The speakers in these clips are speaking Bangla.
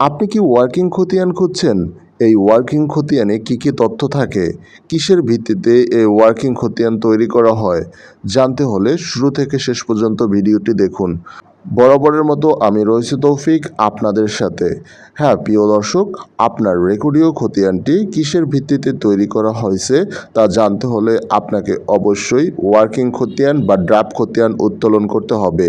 আপনি কি ওয়ার্কিং খতিয়ান খুঁজছেন? এই ওয়ার্কিং খতিয়ানে কি কি তথ্য থাকে? কিসের ভিত্তিতে এই ওয়ার্কিং খতিয়ান তৈরি করা হয়? জানতে হলে শুরু থেকে শেষ পর্যন্ত ভিডিওটি দেখুন। বরাবরের মতো আমি রয়েছি তৌফিক আপনাদের সাথে। হ্যাঁ প্রিয় দর্শক, আপনার রেকর্ডীয় খতিয়ানটি কিসের ভিত্তিতে তৈরি করা হয়েছে তা জানতে হলে আপনাকে অবশ্যই ওয়ার্কিং খতিয়ান বা ড্রাফট খতিয়ান উত্তোলন করতে হবে।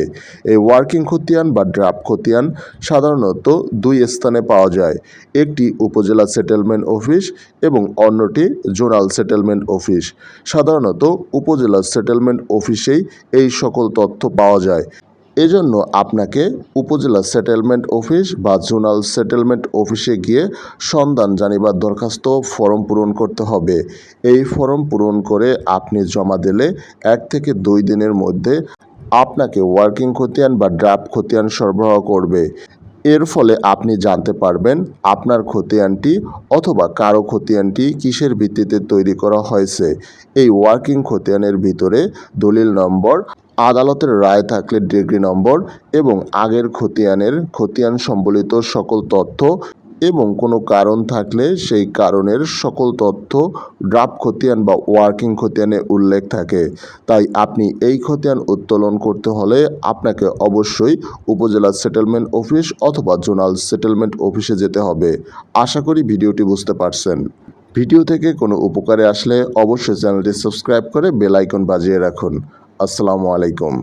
এই ওয়ার্কিং খতিয়ান বা ড্রাফট খতিয়ান সাধারণত দুই স্থানে পাওয়া যায়। একটি উপজেলা সেটেলমেন্ট অফিস এবং অন্যটি জোনাল সেটেলমেন্ট অফিস সাধারণত উপজেলা সেটেলমেন্ট অফিসেই এই সকল তথ্য পাওয়া যায়। এজন্য আপনাকে উপজেলা সেটেলমেন্ট অফিস বা জোনাল সেটেলমেন্ট অফিসে গিয়ে সন্ধান জানিবার দরখাস্ত ফর্ম পূরণ করতে হবে। এই ফর্ম পূরণ করে আপনি জমা দিলে এক থেকে দুই দিনের মধ্যে আপনাকে ওয়ার্কিং খতিয়ান বা ড্রাফট খতিয়ান সরবরাহ করবে। এর ফলে আপনি জানতে পারবেন আপনার খতিয়ানটি অথবা কারও খতিয়ানটি কিসের ভিত্তিতে তৈরি করা হয়েছে। এই ওয়ার্কিং খতিয়ানের ভিতরে দলিল নম্বর আদালতের রায় থাকলে ডিগ্রি নম্বর এবং আগের খতিয়ানের খতিয়ান সম্বলিত সকল তথ্য এবং কোনো কারণ থাকলে সেই কারণের সকল তথ্য ড্রাফট খতিয়ান বা ওয়ার্কিং খতিয়ানে উল্লেখ থাকে। তাই আপনি এই খতিয়ান উত্তোলন করতে হলে আপনাকে অবশ্যই উপজেলা সেটেলমেন্ট অফিস অথবা জোনাল সেটেলমেন্ট অফিসে যেতে হবে। আশা করি ভিডিওটি বুঝতে পারছেন। ভিডিও থেকে কোনো উপকারে আসলে অবশ্যই চ্যানেলটি সাবস্ক্রাইব করে বেল আইকন বাজিয়ে রাখুন। আসসালামু আলাইকুম।